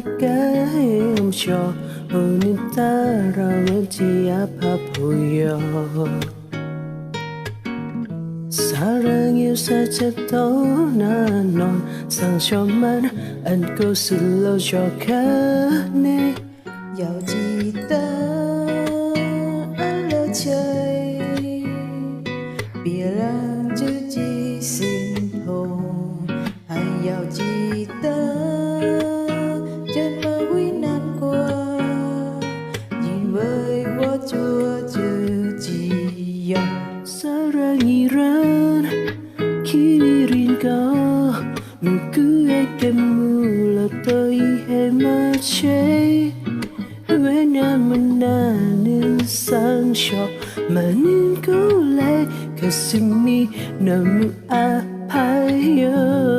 시가에 멈춰 오늘따라 왠지 아파 보여 사랑이 살짝 떠난 넌 상처만 안고 슬러져 가네 여지다 이란 길인가 누구에게 물었더 이해마치 왜냐면 나는 상처 많은 걸래 가슴이 너무 아파요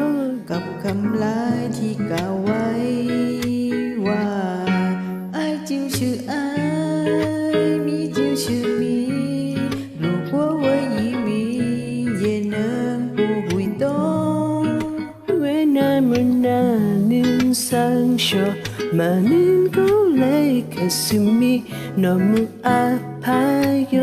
คำลายที่กล่าวไว้ ว่าไอ้จิวชื่อไอ้มีจิวชื่อมีลูกว่าไว้ยีมีเย็นเอิงปูหุยต้องเวนายมันนานิ่งสังชอมานิ่งก็เลยแค่ซึมมีนอมุอาพายโย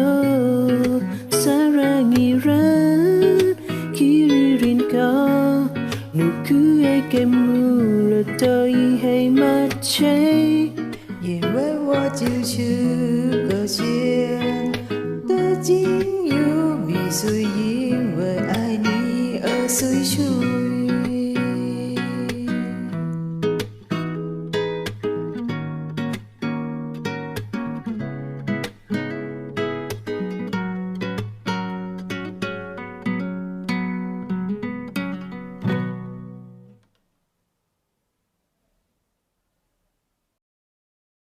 누구에게물어도이해마치因为我就是个闲的金庸，你是因为爱你而睡熟。